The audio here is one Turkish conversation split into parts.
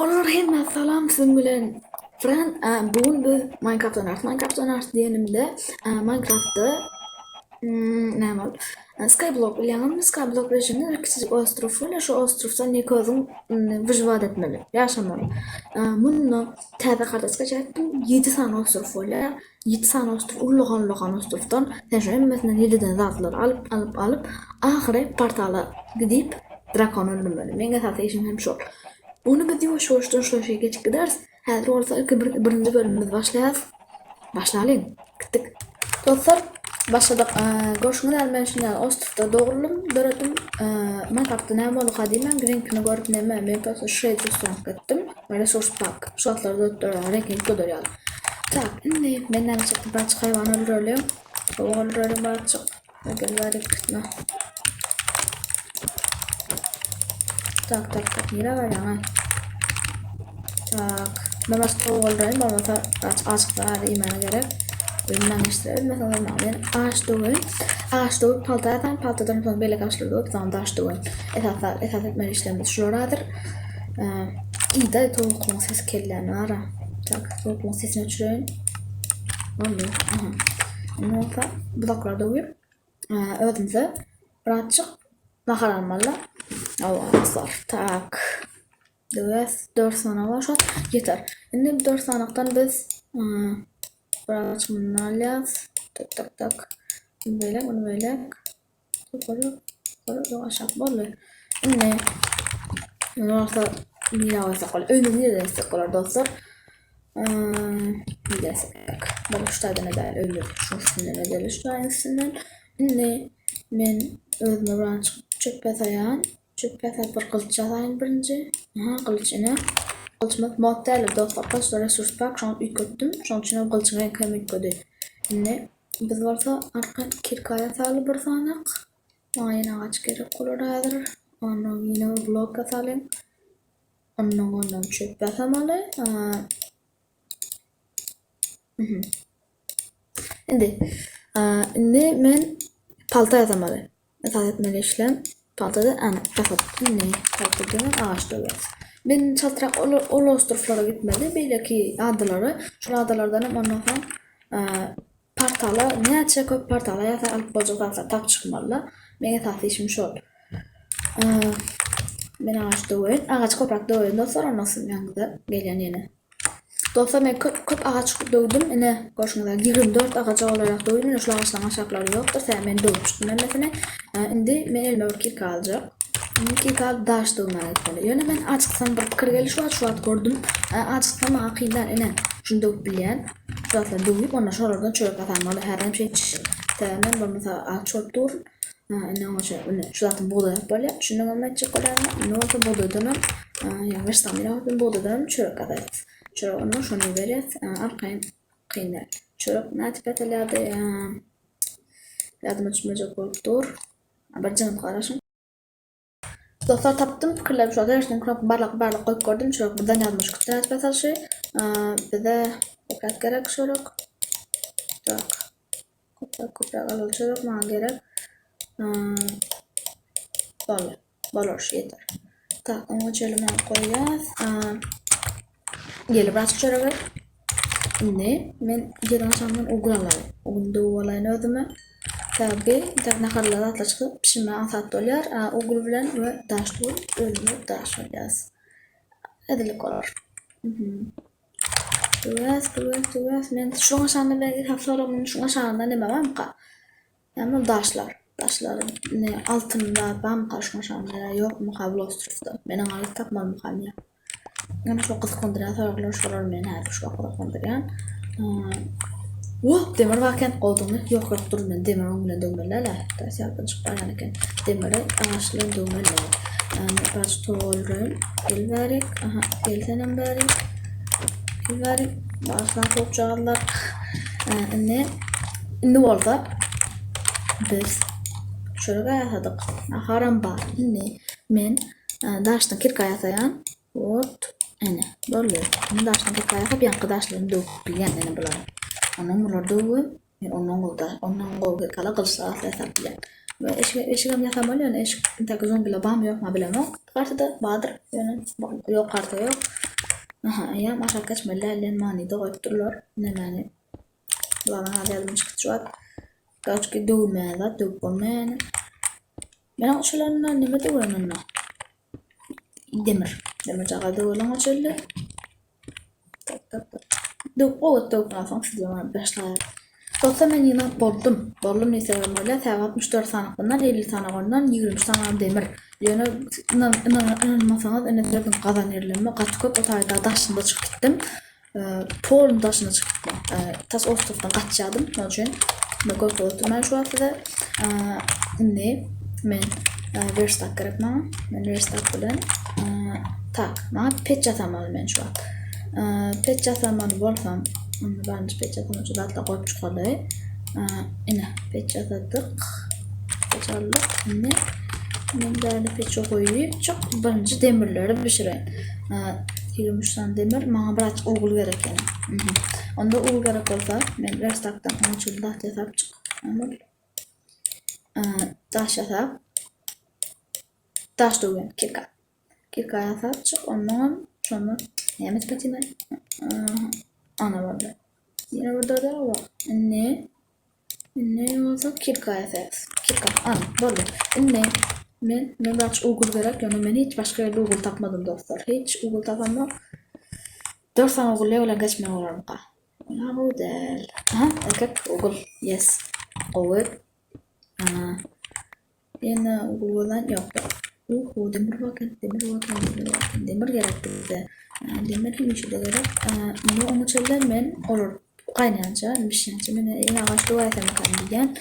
Onurheyimə, salam sizin Fren, ə, bugün biz Minecraft oynarıq. Minecraft oynarıq deyənimdə ə, Minecraftda hmm, nə var? Skyblock bilənim, Skyblock rejimdə kiçik ostrov var. Şu ostrovda Nikozun hmm, vijvat etməli, yaşamalı. Bunu təzə qardaşqa çəkdim. 7 sənə ostrov var. 7 sənə ostrov, ulğan-ulğan ostrovdan təşəkkür məsələn 7-dən zadlar alıb, alıb, alıb axırı portala gedib drakon öldürməli. Məngə təşəkkür işim həmişə olur. Bunu biz yavaş yavaştan şu şeyge çıkıdırız. Hazır olsa ki bir, birinci bölümümüz başlayız. Başlayalım. Gittik. Dostlar başladık. Ee, Görüşmeler almışlar. Ostuf'ta doğrulum. Dörüdüm. Ee, Minecraft'ta ne oldu kadıyla. Günün günü görüp ne mi? Ben pek şey dostum gittim. Resource Park. Şartlarda dörüyorum. Ranking dörüyorum. Tak. Şimdi benden çıktı. Ben çıkayım. Onu öldürüyorum. Onu öldürüyorum. Ben çık. Ögürleri gitme. Tak tak tak. Mira var ya. Tak. Ben mesela aç açıkta hadi imana gerek. Bölümden geçtirelim. Mesela ben ağaç doğuyum. Ağaç doğup palta atan. Paltadan sonra böyle doğup zaman da ağaç doğuyum. Esas, esas etmeli işlemimiz şuradır. İyi de tavukluğun ses kellerini var. ha. Tak, tavukluğun sesini açıyorum. Oluyor. Ne olsa bloklar doğuyum. Ee, özümüze birazcık nahar almalı. Avazlar. Tak. Evet, 4 tane var şu. Yeter. Şimdi bu 4 tanekten biz ıı, birazcık bunu alacağız. Tak tak tak. Bunu böyle, bunu böyle. Yukarı, yukarı, yok aşağı böyle. Şimdi varsa bir daha. Önce bir de destek olur dostlar. Bir destek. Böyle şu tane de öyle. Şu üstünden de öyle. Şu tanesinden. Şimdi ben özüme birazcık çöp yasayan. Yasayıp bir kılıç yasayan birinci. Aha. Kılıçımız model dostlar. Kaç resurs gördüm. Şu an içine kılıçını kıyım ilk gördüm. Şimdi biz varsa arka kirkaya sağlı bir sanak. Ayın ağaç gerek olur hazır. Ondan yine bir blok yasalım. Ondan ondan yasamalı. Aa, Endi endi men palta yazamalı. Esas etmeli paltada ana kasap ne demek ağaç dövüyor. Ben çatıra ol ostroflara gitmedi. Böyle ki adaları, şu adalardan hem ondan sonra partala ne açacak partala ya da alıp bacaklarsa tap çıkmalı. Ben esas işim şu Ben ağaç dövüyorum. Ağaç koprak dövüyorum. Dostlar ondan yanında gelen yine. Dostlar ben köp, köp ağaç dövdüm. Yine koşumda 24 ağaç olarak dövdüm. Şu ağaçların aşağıları yoktur. Sen ben dövmüştüm. Ben mesela şimdi ben elime bir kirka alacağım. Kirka alıp daş dövmeye gitmeli. Yani ben açıksan bir kır geldi şu at şu at gördüm. Açıksan akıyla yine şunu dövüp bilen. Şu atla dövüp ondan sonra oradan çörek atanmalı. Her hem şey çişim. Tamam ben mesela ağaç çöp dur. Ne olacak? Şu zaten buğday yap böyle. Şunu mehmet çikolarına. Ne olsa buğday dönem. Yavaş tamir yapayım. Buğday dönem çörek atayız. Arkayın kıyınlar. Çörek ne tipet eladı. Yardım açmayacak olup dur. Bir canım karışım. Dostlar taptım. Fikirler şu anda. Yaştan kurap barlak barlak koyup gördüm. Çörek buradan yazmış. Kutu ne tipet alışı. Bize kopyak gerek çörek. Tak. Kopyak kopyak alıp çörek. Bana gerek. Böyle. Böyle şey yeter. Tak onu çelime koyacağız. Giren şamdan ogun alayım. Ogun doğu alayım özüme. Tabi tak nakarlar atla çıkıp pişirme asat dolar. Bilen ve daş doğu ölümü daş olacağız. Edilik olur. Tugas, tugas, tugas. Men şu aşağıda belki haftalarımın şu aşağıda ne babam ka. Yani daşlar. Daşlar ne altında bam karşıma aşağıda yok mu kablo ostrufta. Benim alıp takmam mı Yani çok kıskandıran taraflar sorar men hadi şu kadar kıskandıran. Wow, demir varken olduğunu yok yok dur men demir onun bilen dövmelerle. Ders yapın çıkar yani kan demiri ağaçla dövmeler. Yani biraz torolrun. El verik. Aha, el senem verik. El verik. Baştan çok çağırlar. Ne? Ne oldu? Biz şöyle yasadık. Haram var. Ne? Men daştan kirka yasayan. Ot. Ene. Böyle. Men daştan kirka yasap yankı daşlarını dövüp bilen ene bular. Onun bular dövüp. Onun oldu. Onun oldu. Kala kılıçlar asla bilen. Ve eşik eşikam yasam oluyor. Eşik intak zombiyle bam yok ma bilen yok. Kartıda badır. Yani yok kartı yok. Aha, ya aşağı kaçma lallen mani de koyup dururlar. Ne mani? Ulan hadi yazdım çıktı şu an. Kaç ki dövmeye da dövüp olmaya Ben o şeylerden neme dövüyorum Demir. Demir cağa dövüyorum o şeyler. Tak tak tak. Dövüp o dövüp alsam siz zaman başlar. Dostlar men yine boldum. Boldum neyse öyle. 64 sanatından 50 sanatından 20 sanat demir. Yani inan inan inanmasanız en azından kazan yerlerime kaç köp o tayda daşında çıkıp gittim. Ee, Polun daşına çıkıp gittim. Ee, tas Ostrov'dan kaçacaktım. Onun için ben köp oldum. Ben şu haftada e, ne men e, verstak gerek bana. Men verstak bilen e, tak. Bana pet atamalı men. E, pet atamalı bolsam bence pet atamalı. Hatta koyup çıkalı. E, ine pet atadık. Pet aldık. Ne? Demirlerle peçe koyup çok birinci demirleri pişireyim. Ee, 23 tane demir bana biraz uğul gerek yani. Onda uğul gerek olsa ben restaktan onu çıldah yasap çık. Ama ee, taş yasap taş dövüyorum kirka. Kirka yasap çık ondan sonra yemek petine ana vardı. Yine burada da var. Ne? Ne olsa kirka yasap. Kirka. Ana böyle. Ne? Men, men biraz Google gerek yani ben hiç başka yerde Google tapmadım dostlar. Hiç Google tapamam. Dört tane Google'ya öyle geçmeye olurum ka. Ola bu del. Aha, erkek Google. Yes. Evet. Ana. Yine Google'dan yok. Uhu, demir bakın, demir bakın, demir bakın. Demir gerek bize. Yani demir hem işi de gerek. Bunu onu çölden men olur. Kaynanca, bir şey. Ben yine ağaçta var efendim kan diyen.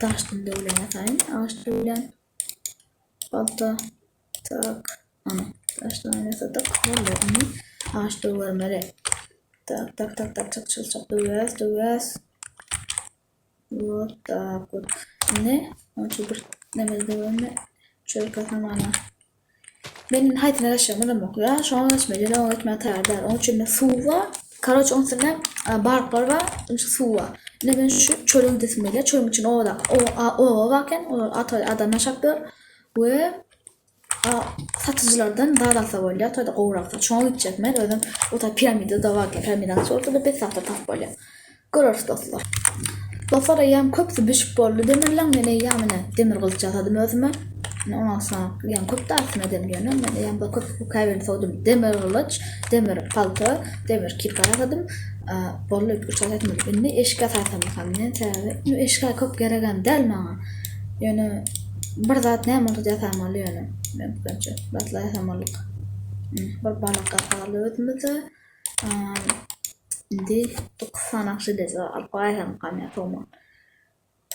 Taştın da öyle yatayım. Ağaçta öyle. Balta. Tak. Ana. Taştan yasadık. Vallahi onu ağaçta vermeli. Tak tak tak tak tak çıl çıl dövüyoruz dövüyoruz. Вот так вот. Ne? Onu bir demez dövme. Şöyle kafamana. Benim hayatımda yaşamım okuyor. Şu an açmıyor. Devam etmeye tayarlar. Onun için de su var. Karaç on sene barklar var. Su var. Ne ben şu çölün desmeyle. Çölün için o da. O, o varken o adam yaşaktır. Ve a, satıcılardan daha da savolya. Toyda qoğraqsa. Şu an gidecek mən. Özüm o da piramide de var ki. Piramiden sonra da 5 saatte tap böyle. Görürsünüz dostlar. Dostlar ayam köpsü bişip oldu. Demirlen mene yamine demir kılıç atadım özüme. Ondan sonra yan köp dersine demir yani. Ben yan da köp kaybını soğudum. Demir kılıç, demir palto, demir kirka atadım. Bollu üç atatım. Beni eşka atatam bakalım. Tabi eşka köp gereken del bana. Yani bir zat ne oldu yatamalı yani. Ben bence batla yatamalık. Bir balık kafalı ötmedi. Indi 90 akşı dese alpaya kamya toma.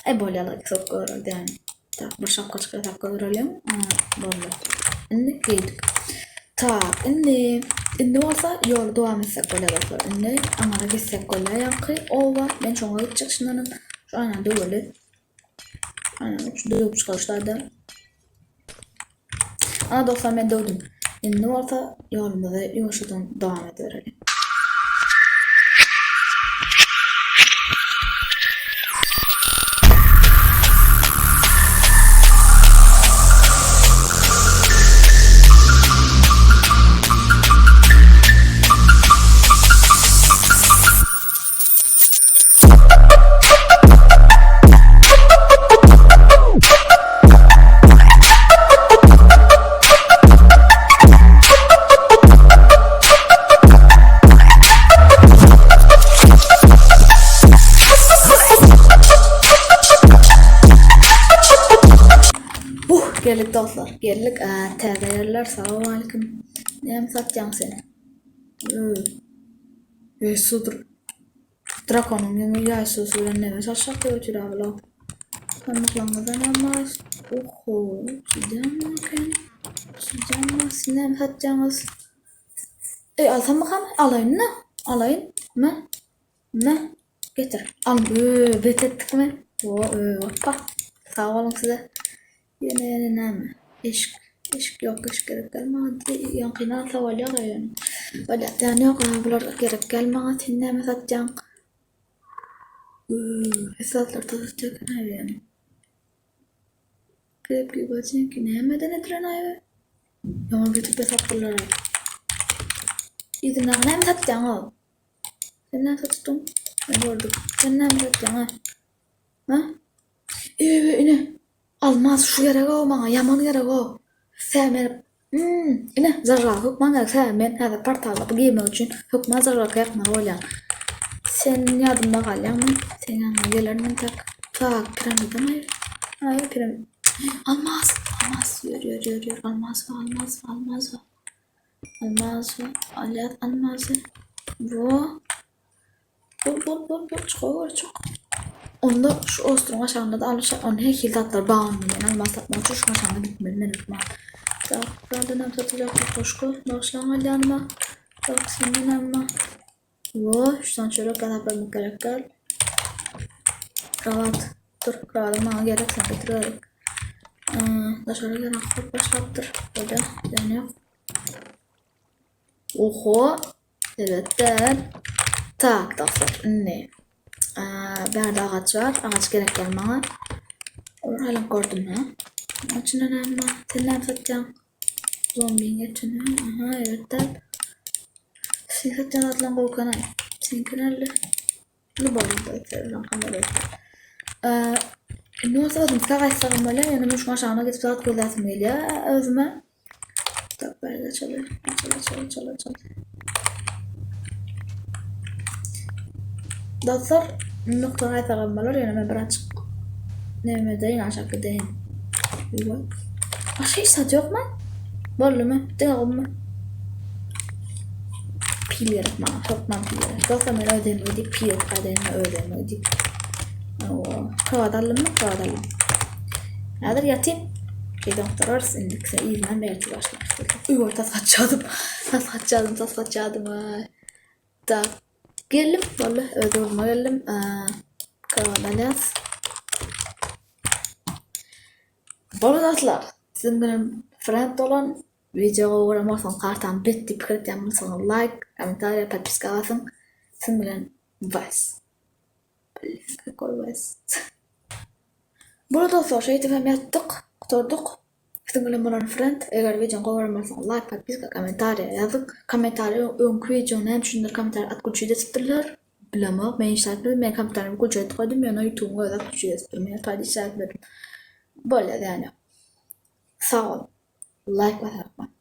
E böyle alık çok görüldü yani. Tak bir şapka çıkartıp görelim. Böyle. Indi giydik. Tak indi indi olsa yol devam etsek böyle dostlar. Indi ama da gitsek böyle yankı ova. Ben çoğuna gidecek şimdi. Şu an da böyle. Aynen uç dövüp çıkarışlarda. Ana dostlar ben dövdüm. Varsa yolumda da yumuşadan devam edelim. Geldik dostlar. Geldik. Aa, tezgahlar. Selamun aleyküm. Ne mi satacağım seni? Ee, Yesudur. Drakonum yemi yaysı süren nefes aşağı götür abla. Parmaklanmadan ama Oho. Cidden mi bakayım? Cidden mi? Sinem mi satacağınız? E alsam bakalım. Alayım ne? Alayım mı? Ne? Getir. Al. Ee, bet ettik mi? Oo, ee, hoppa. Sağ olun size. Gelmez. Yankına savalya yani. Böyle yani yok bunlar gerek gelmez. Şimdi mi satacağım? Hesaplar tutacak ne yani? Grep gibi açayım ki ne yemeden etren ayı. Yaman bir tip hesap kullanır. yüzünden ne mi satacaksın oğlum? Sen ne sattın? Ben gördüm. Sen ne mi satacaksın ha? Ha? Ee, ne? Almaz yaman yere go. Sevmedim. Hmm, ine zarra hukman da sevmen hada partalı bu giyme için hukman zarra kayak mı olan. Sen yardım bakalım mı? Sen yanına gelir mi tak? Tak piramide mi? Hayır piramit. Almaz, almaz. Yürü yürü yürü. Almaz almaz almaz. Almaz almaz var. Bu. Bul bul bul bul. Çok çok. Onda şu ostrun aşağında da alışa onun hekil tatlar bağımlıyım. Almaz tatmak için şu aşağında bitmeli. Ben unutmam. Tak, buradan hem satılacak bir koşku. Başlama yanıma. Tak, senin yanıma. Bu, şuradan şöyle kadar gerek gel. Kravat. Dur, kravatı bana gerek sen getiriyorum. Ee, da şöyle gene aklıp başlattır. Böyle, yani yok. Oho. Evet, ben. Tak, dostlar, ne? Ee, bir yerde ağaç var. Ağaç gerek gel bana. Olur hala gördüm ha. Açın önemli. Sen ne yapacaksın? Zombi geçin ha. Aha, evet, de. Satacaksın atlan korkan ay. Sen kenarlı. Ne bağlı lan kamera. Ee, ne olsa özüm sıra kaçsarım böyle. Yani ben şu aşağına gidip saat gözletim geliyor. Özüme. Tak böyle çalıyor. Çalıyor çalıyor çalıyor çalıyor. Dostlar nokta kaçsarım böyle. Yani ben birazcık Neyime deyin aşağı deyin. Bir bak. Başka iş satıyor mu? Vallahi mi? Değil mi? Pil yarak bana. Toplam pil yarak. Dostlar ben ödemeydi. Pil kaderine ödemeydi. Oo. Kavadalım mı? Kavadalım. Nedir yatayım? Şey doktor arası indikse iyi ben belki başlamıştım. Uy tas kaçadım. Tas kaçadım. Tas kaçadım. Ay. Da. Geldim. Vallahi ödemeye geldim. Kavadalıyız. Bolu dostlar, sizin benim friend olan videoga uğramasın kartan bitti pikir yapmasın like, komentar, подписка basın. Sizin bilen vas. Блин, какой vas. Burada dostlar şey tefem yaptık, Tengene moran frente, agora vejam qual era mais like, podpisca, komentarya yazıp, komentarya önkü videonun şunlar komentar at kulçuyda sıtırlar. Bilama, ben işaretledim, ben komentarımı kulçuyda tıkladım, yana YouTube'a da kulçuyda sıtırım, yana tayda işaretledim. Böyle yani. Sağ olun. Like ve yapmayın.